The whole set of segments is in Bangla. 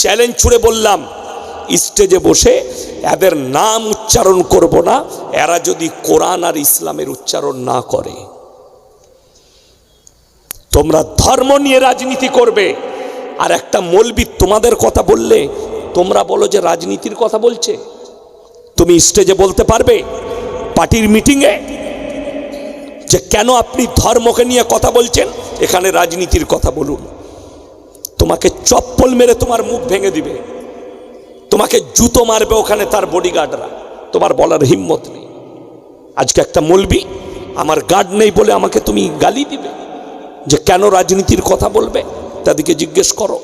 চ্যালেঞ্জ ছুড়ে বললাম স্টেজে বসে এদের নাম উচ্চারণ করব না, এরা যদি কোরআন আর ইসলামের উচ্চারণ না করে। তোমরা ধর্ম নিয়ে রাজনীতি করবে, আর একটা মলবি তোমাদের কথা বললে, তোমরা বলো যে রাজনীতির কথা বলছে। তুমি স্টেজে বলতে পারবে, পার্টির মিটিংয়ে যে কেন আপনি ধর্মকে নিয়ে কথা বলছেন, এখানে রাজনীতির কথা বলুন। তোমাকে চপ্পল মেরে তোমার মুখ ভেঙে দিবে। তোমাকে জুতো মারবে ওখানে তার বডিগার্ডরা তোমার বলার হিম্মত নেই। আজকে একটা মলবি, আমার গার্ড নেই বলে আমাকে তুমি গালি দিবে। যে কেন রাজনীতির কথা বলবে, তাদেরকে জিজ্ঞেস করো,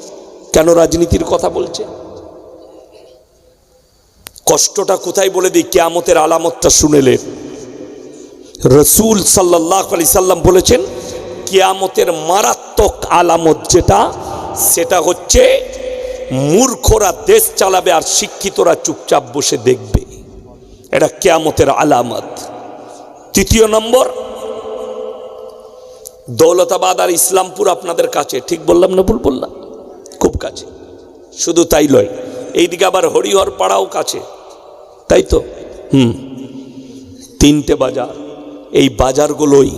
কেন রাজনীতির কথা বলছে? কষ্টটা কোথায় বলে দিই? কেয়ামতের আলামতটা শুনেলেন রসুল সাল্লাহ আলি সাল্লাম বলেছেন, কেয়ামতের মারাত্মক আলামত যেটা সেটা হচ্ছে মূর্খরা দেশ চালাবে আর শিক্ষিতরা চুপচাপ বসে দেখবে। এটা কেয়ামতের আলামত। তৃতীয় নম্বর, দৌলতাবাদ আর ইসলামপুর আপনাদের কাছে। ঠিক বললাম না ভুল বললাম? খুব কাছে। শুধু তাই লয়। এইদিকে আবার হরিহর পাড়াও কাছে। তাই তো? হুম। তিনটে বাজার। এই বাজারগুলোই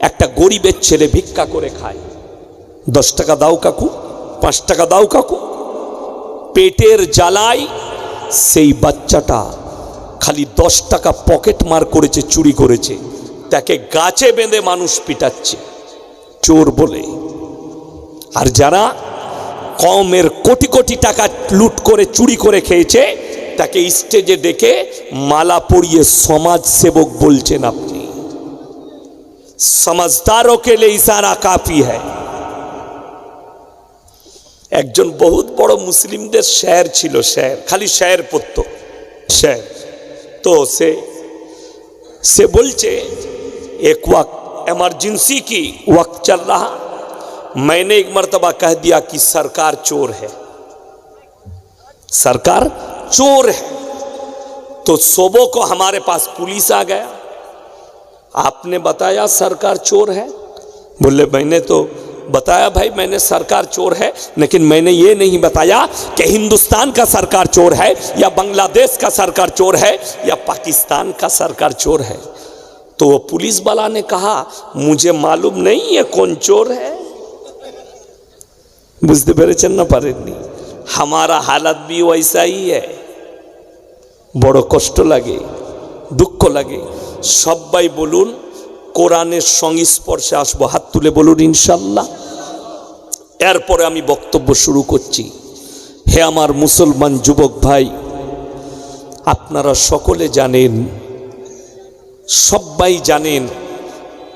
একটা গরিবের ছেলে ভিক্ষা করে খায়। দশ টাকা দাও কাকু। পাঁচ টাকা দাও কাকু। পেটের জ্বালায় সেই বাচ্চাটা খালি দশ টাকা পকেট মার করেছে, চুরি করেছে। তাকে গাছে বেঁধে মানুষ পিটাচ্ছে। চোর বলে। আর যারা কমের কোটি কোটি টাকা লুট করে, চুরি করে খেয়েছে, তাকে স্টেজে ডেকে মালা পরিয়ে সমাজ সেবক বলছেন আপনি। সমাজদারও কে লে ইশারা কাফি হ্যাঁ একজন বহুত বড় মুসলিমদের শের ছিল শের খালি শের পড়ত শের তো সে সে বলছে एक वक्त इमरजेंसी की वक्त चल रहा मैंने एक मरतबा कह दिया कि सरकार चोर है सरकार चोर है तो सोबो को हमारे पास पुलिस आ गया आपने बताया सरकार चोर है बोले मैंने तो बताया भाई मैंने सरकार चोर है लेकिन मैंने ये नहीं बताया कि हिंदुस्तान का सरकार चोर है या बांग्लादेश का सरकार चोर है या पाकिस्तान का सरकार चोर है तो वो पुलिस वाला ने कहा मुझे मालूम नहीं है कौन चोर है বুঝতে পেরেছেন না পারেননি হামারা হালাত বি ওয়াইসাই है বড় কষ্ট লাগে দুঃখ লাগে সবাই বলুন কোরআনের সংস্পর্শে আসব, হাত তুলে বলুন ইনশাল্লাহ। এরপরে আমি বক্তব্য শুরু করছি। হে আমার মুসলমান যুবক ভাই, আপনারা সকলে জানেন, সবাই জানেন,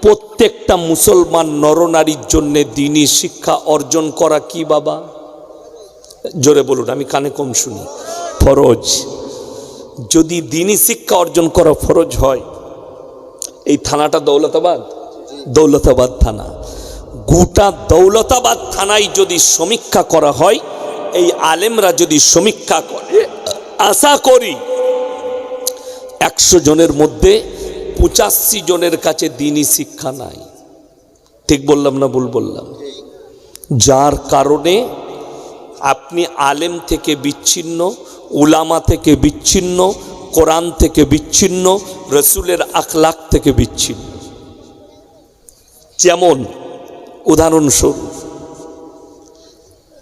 প্রত্যেকটা মুসলমান নরনারীর জন্য দিনই শিক্ষা অর্জন করা কি বাবা? জোরে বলুন, আমি কানে কম শুনি। ফরজ। যদি দিনই শিক্ষা অর্জন করা ফরজ হয় এই থানাটা দৌলতাবাদ? দৌলতাবাদ থানা। গোটা দৌলতাবাদ থানায় যদি সমীক্ষা করা হয়, এই আলেমরা যদি সমীক্ষা করে, আশা করি একশো জনের মধ্যে পঁচাশি জনের কাছে দিনই শিক্ষা নাই। ঠিক বললাম না ভুল বললাম? যার কারণে আপনি আলেম থেকে বিচ্ছিন্ন, উলামা থেকে বিচ্ছিন্ন কোরআন থেকে বিচ্ছিন্ন, রসুলের আখলাক থেকে বিচ্ছিন্ন। যেমন, উদাহরণস্বরূপ,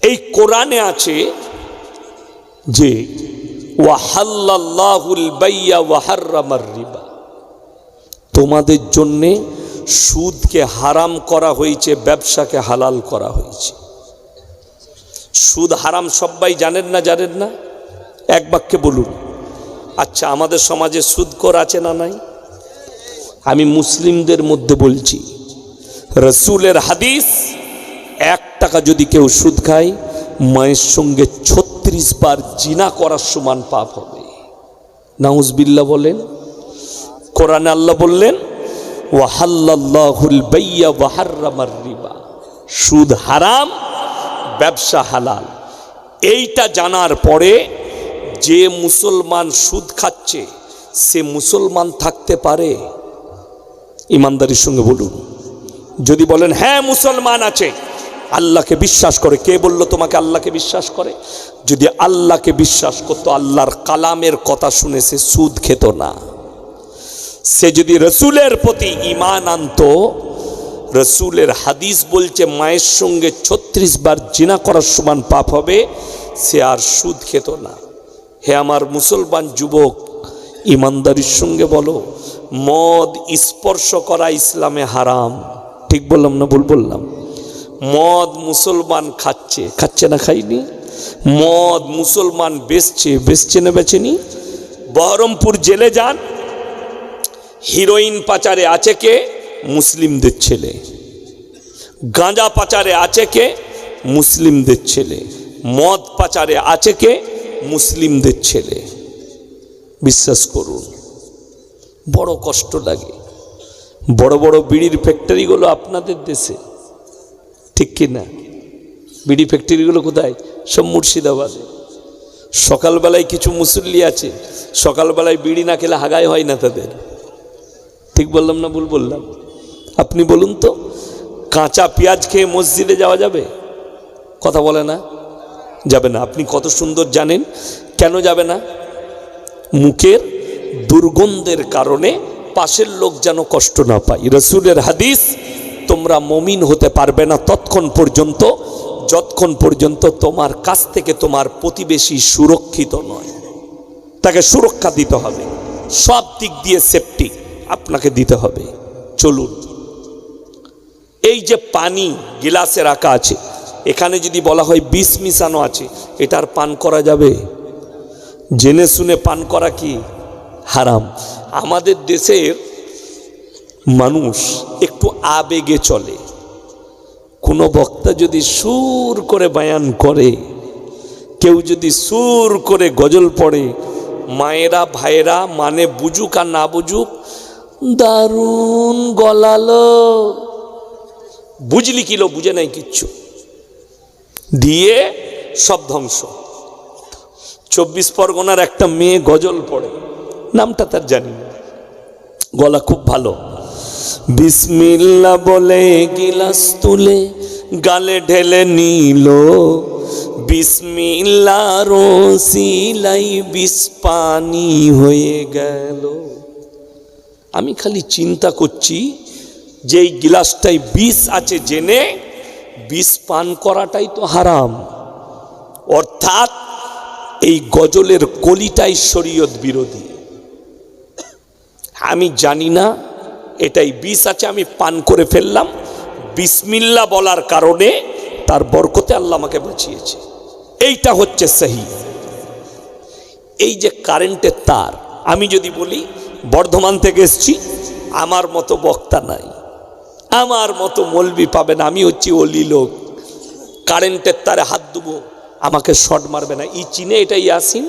এই কোরআনে আছে যে ওয়াহাল্লাহুল বাইয়া ওয়াহার্রামার রিবা। তোমাদের জন্যে সুদকে হারাম করা হয়েছে, ব্যবসাকে হালাল করা হয়েছে। সুদ হারাম সবাই জানেন না জানেন না? এক বাক্যে বলুন। আচ্ছা আমাদের সমাজে সুদকর আছে না নাই? আমি মুসলিমদের মধ্যে বলছি, রসুলের হাদিস, এক টাকা যদি কেউ সুদ খায়, মায়ের সঙ্গে ছত্রিশ বার জিনা করার সমান পাপ হবে। নাউজবিল্লা বলেন, কোরআনে আল্লাহ বললেন রিবা। সুদ হারাম, ব্যবসা হালাল। এইটা জানার পরে যে মুসলমান সুদ খাচ্ছে, সে মুসলমান থাকতে পারে? ইমানদারির সঙ্গে বলুন। যদি বলেন হ্যাঁ মুসলমান আছে। আল্লাহকে বিশ্বাস করে। কে বলল তোমাকে আল্লাহকে বিশ্বাস করে? যদি আল্লাহকে বিশ্বাস করতো, আল্লাহর কালামের কথা শুনে সে সুদ খেত না। সে যদি রসুলের প্রতি ইমান আনতো, রসুলের হাদিস বলছে, মায়ের সঙ্গে ছত্রিশ বার জিনা করার সমান পাপ হবে। সে আর সুদ খেত না। হে আমার মুসলমান যুবক, ইমানদারির সঙ্গে বলো, মদ স্পর্শ করা ইসলামে হারাম। ঠিক বললাম না ভুল বললাম? মদ মুসলমান খাচ্ছে খাচ্ছে না খাইনি মদ মুসলমান বেচছে বেচছে না বেচেনি? বহরমপুর জেলে যান। হিরোইন পাচারে আছে কে? মুসলিমদের ছেলে। গাঁজা পাচারে আছে কে? মুসলিমদের ছেলে। মদ পাচারে আছে কে? মুসলিমদের ছেলে। বিশ্বাস করুন, বড় কষ্ট লাগে। বড় বড় বিড়ির ফ্যাক্টরিগুলো আপনাদের দেশে, ঠিক কি না? বিড়ি ফ্যাক্টরিগুলো কোথায়? সব মুর্শিদাবাদে। সকালবেলায় কিছু মুসল্লি আছে, সকালবেলায় বিড়ি না খেলে হাগায় হয় না তাদের। ঠিক বললাম না ভুল বললাম? আপনি বলুন তো, কাঁচা পেঁয়াজ খেয়ে মসজিদে যাওয়া যাবে? কথা বলে না? যাবে না। আপনি কত সুন্দর জানেন, কেন যাবে না? মুখের দুর্গন্ধের কারণে পাশের লোক যেন কষ্ট না পায়। রসুলের হাদিস, তোমরা মমিন হতে পারবে না তৎক্ষণ পর্যন্ত, যতক্ষণ পর্যন্ত তোমার কাছ থেকে তোমার প্রতিবেশী সুরক্ষিত নয়। তাকে সুরক্ষা দিতে হবে। সব দিক দিয়ে সেফটি আপনাকে দিতে হবে। চলুন। এই যে পানি, গিলাসে রাখা আছে এখানে যদি বলা হয় বিষ মিশানো আছে, এটার পান করা যাবে? জেনে শুনে পান করা কি? হারাম। আমাদের দেশের মানুষ একটু আবেগে চলে। কোনো বক্তা যদি সুর করে বায়ান করে, কেউ যদি সুর করে গজল পড়ে, মায়েরা, ভাইয়েরা মানে বুঝুক আর না বুঝুক, দারুণ গলালো। বুঝলি কিলো বুঝে নাই কিচ্ছু। দিয়ে সব ধ্বংস। চব্বিশ পরগনার একটা মেয়ে গজল পড়ে, নামটা তার জানি গলা খুব ভালো। বিসমিল্লা বলে গিলাস তুলে গালে ঢেলে নিল। বিষ পানি হয়ে গেল। আমি খালি চিন্তা করছি যে এই গিলাসটাই বিষ আছে জেনে বিষ পান করাটাই তো হারাম। অর্থাৎ এই গজলের কলিটাই শরীয়ত বিরোধী। আমি জানি না, এটাই বিষ আছে, আমি পান করে ফেললাম। বিসমিল্লা বলার কারণে তার বরকতে আল্লাহ আমাকে বাঁচিয়েছে। এইটা হচ্ছে সহি। এই যে কারেন্টের তার, আমি যদি বলি, বর্ধমান থেকে এসছি, আমার মতো বক্তা নাই। আমার মতো মলবি পাবেন আমি হচ্ছি অলি লোক। কারেন্টের তারে হাত দেবো, আমাকে শট মারবে না। ই চিনে এটা ইয়াসিন?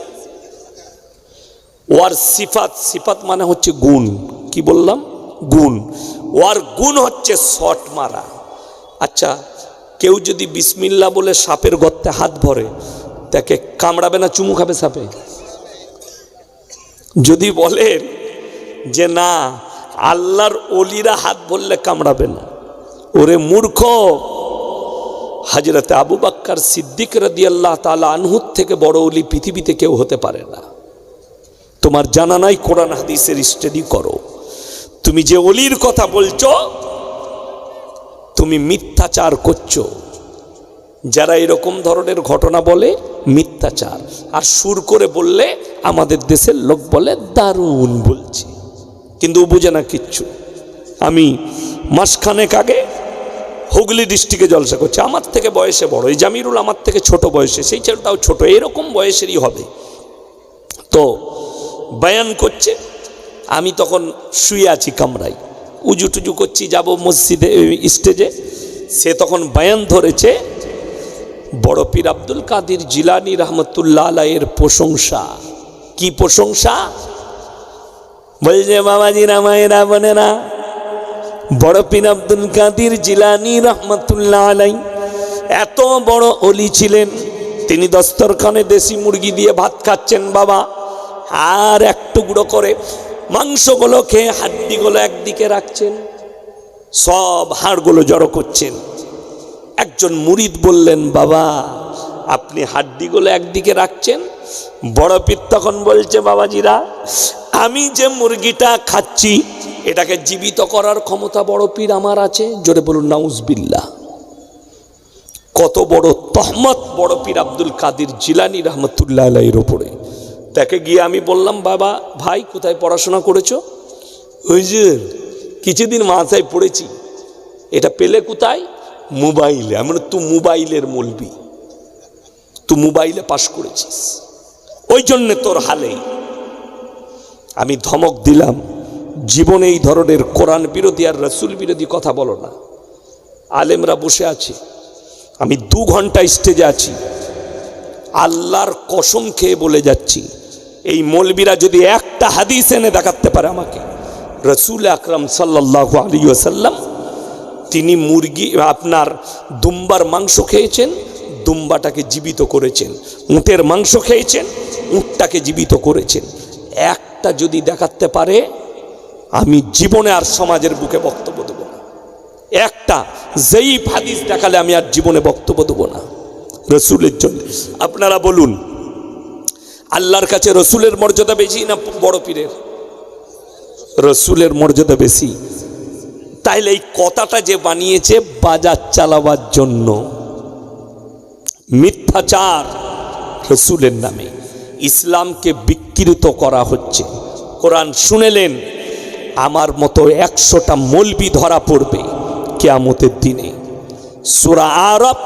ওয়ার সিফাত সিফাত মানে হচ্ছে গুণ। কি বললাম? গুণ। ওয়ার গুণ হচ্ছে শট মারা। আচ্ছা কেউ যদি বিসমিল্লা বলে সাপের গর্তে হাত ভরে, তাকে কামড়াবে না, চুমু খাবে সাপে? যদি বলেন যে না আল্লাহর অলিরা হাত বললে কামড়াবে না। ওরে মূর্খ! হাজরতে আবু বাক্কার সিদ্দিক রদি আল্লাহ তালা আনহুত থেকে বড় অলি পৃথিবীতে কেউ হতে পারে না। তোমার জানা নাই, কোরআন হাদিসের স্টাডি করো। তুমি যে অলির কথা বলছো, তুমি মিথ্যাচার করছ। যারা এরকম ধরনের ঘটনা বলে, মিথ্যাচার। আর সুর করে বললে, আমাদের দেশের লোক বলে, দারুণ বলছে। কিন্তু বুঝে না কিচ্ছু। আমি মাসখানেক আগে হুগলি ডিস্ট্রিক্টে জলসা করছে। আমার থেকে বয়সে বড়, এই জামিরুল আমার থেকে ছোট বয়সে, সেই ছেলেটাও ছোট, এরকম বয়সেরই হবে। তো বয়ান করছে, আমি তখন শুয়ে আছি কামরায়। উজু টুজু করছি, যাব মসজিদে, স্টেজে। সে তখন বয়ান ধরেছে, বড় পীর আব্দুল কাদির জিলানি রহমতুল্লাহ আলাইয়ের প্রশংসা। কি প্রশংসা? বলছে বাবাজিরা মায়েরা বোনেরা, বড় পীর আব্দুল কাদির জিলানি রহমতুল্লাহ আলাই এত বড় অলি ছিলেন, তিনি দস্তরখানে দেশি মুরগি দিয়ে ভাত খাচ্ছেন বাবা। আর এক টুকরো করে মাংসগুলো খেয়ে হাড্ডিগুলো একদিকে রাখছেন, সব হাড়গুলো জড়ো করছেন। একজন মুরিদ বললেন, বাবা, আপনি হাড্ডিগুলো একদিকে রাখছেন? বড় পীর তখন বলছে, বাবাজিরা আমি যে মুরগিটা খাচ্ছি, এটাকে জীবিত করার ক্ষমতা বড় পীর আমার আছে। জোরে বলুন নাউজবিল্লা কত বড় তহমত বড় পীর আব্দুল কাদির জিলানি রহমতুল্লাহ আলাইয়ের ওপরে তাকে গিয়ে আমি বললাম, বাবা, ভাই, কোথায় পড়াশোনা করেছ? হুজুর, কিছুদিন মাথায় পড়েছি। এটা পেলে কোথায়? মোবাইলে। আমরা তু মোবাইলের মলবি। তু মোবাইলে পাশ করেছিস। ওই জন্যে তোর হালেই আমি ধমক দিলাম, জীবনে এই ধরনের কোরআন বিরোধী আর রসুল বিরোধী কথা বলো না। আলেমরা বসে আছে। আমি দু ঘণ্টা স্টেজে আছি। আল্লাহর কসম খেয়ে বলে যাচ্ছি, এই মলবিরা যদি একটা হাদিস এনে দেখাতে পারে আমাকে। রসুল আকরাম সাল্লাহ আলী আসাল্লাম তিনি মুরগি, আপনার দুম্বার মাংস খেয়েছেন, দুম্বাটাকে জীবিত করেছেন। উঁটের মাংস খেয়েছেন, উঁটটাকে জীবিত করেছেন। একটা যদি দেখাতে পারে, আমি জীবনে আর সমাজের বুকে বক্তব্য দেব না। একটা যেই হাদিস দেখালে আমি আর জীবনে বক্তব্য দেবো না। রসুলের জন্য। আপনারা বলুন, আল্লাহর কাছে রসুলের মর্যাদা বেশি না বড় পীরের? রসুলের মর্যাদা বেশি। তাইলে এই কথাটা যে বানিয়েছে বাজার চালাবার জন্য, মিথ্যাচার রসুলের নামে। ইসলামকে বিকৃত করা হচ্ছে। কোরআন শুনেলেন, আমার মতো একশোটা মলবি ধরা পড়বে কেয়ামতের দিনে। সুরা আরব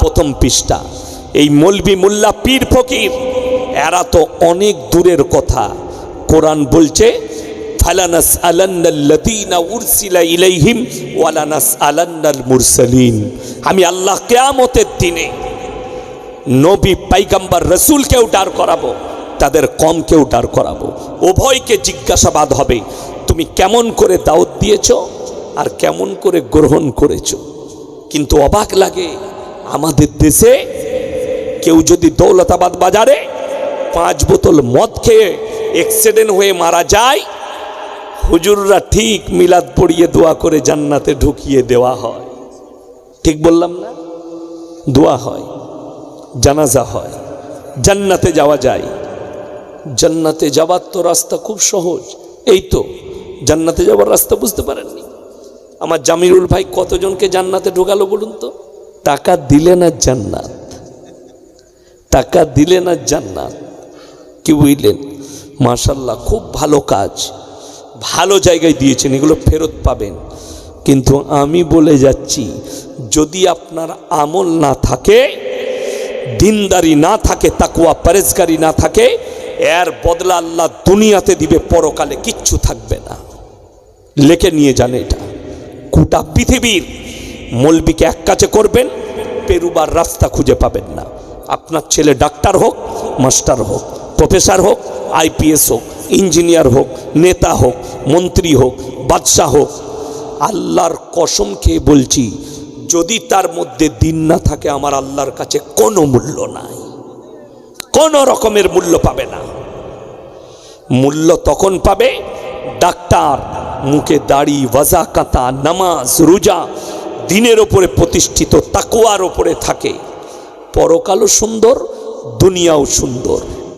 প্রথম পৃষ্ঠা। এই মলবি মোল্লা পীর ফকির, এরা তো অনেক দূরের কথা। কোরআন বলছে ফালানাস আলান্নাল্লাযীনা উরসিলা ইলাইহিম ওয়ালানাস আলান্নাল মুরসালিন। আমি আল্লাহ কিয়ামতের দিনে নবী পাইগাম্বার রসুলকেও ডার করাবো, তাদের কমকেও ডার করাবো। উভয়কে জিজ্ঞাসাবাদ হবে, তুমি কেমন করে দাওয়াত দিয়েছ আর কেমন করে গ্রহণ করেছ? কিন্তু অবাক লাগে, আমাদের দেশে কেউ যদি দৌলতাবাদ বাজারে পাঁচ বোতল মদ খেয়ে অ্যাক্সিডেন্ট হয়ে মারা যায়, হুজুররা ঠিক মিলাদ পড়িয়ে দোয়া করে জান্নাতে ঢুকিয়ে দেওয়া হয়। ঠিক বললাম না? দোয়া হয়। জানাজা হয়। জান্নাতে যাওয়া যায়। জান্নাতে যাওয়ার তো রাস্তা খুব সহজ। এই তো, জান্নাতে যাওয়ার রাস্তা বুঝতে পারেননি। আমার জামিরুল ভাই কতজনকে জান্নাতে ঢোকালো বলুন তো? টাকা দিলে না জান্নাত। টাকা দিলে না জান্নাত। কি বুঝলেন? মাশাল্লাহ খুব ভালো কাজ। ভালো জায়গায় দিয়েছেন, এগুলো ফেরত পাবেন। কিন্তু আমি বলে যাচ্ছি, যদি আপনার আমল না থাকে দিনদারি না থাকে তাকুয়া পরেজগারি না থাকে, এর বদলা আল্লাহ দুনিয়াতে দিবে, পরকালে কিচ্ছু থাকবে না। লেখে নিয়ে যান এটা। গোটা পৃথিবীর মলবিকে এক কাছে করবেন, পেরুবার রাস্তা খুঁজে পাবেন না। আপনার ছেলে ডাক্তার হোক, মাস্টার হোক, প্রফেসর হোক, আইপিএস হোক, ইঞ্জিনিয়ার হোক, নেতা হোক, মন্ত্রী হোক, বাদশাহ হোক, আল্লাহর কসম খেয়ে বলছি যদি তার মধ্যে দিন না থাকে, আমার আল্লাহর কাছে কোনো মূল্য নাই। কোনো রকমের মূল্য পাবে না। মূল্য তখন পাবে ডাক্তার, মুখে দাড়ি ওয়াজা কাতা নামাজ, রোজা, দিনের ওপরে প্রতিষ্ঠিত, তাকুয়ার ওপরে থাকে। পরকালও সুন্দর, দুনিয়াও সুন্দর।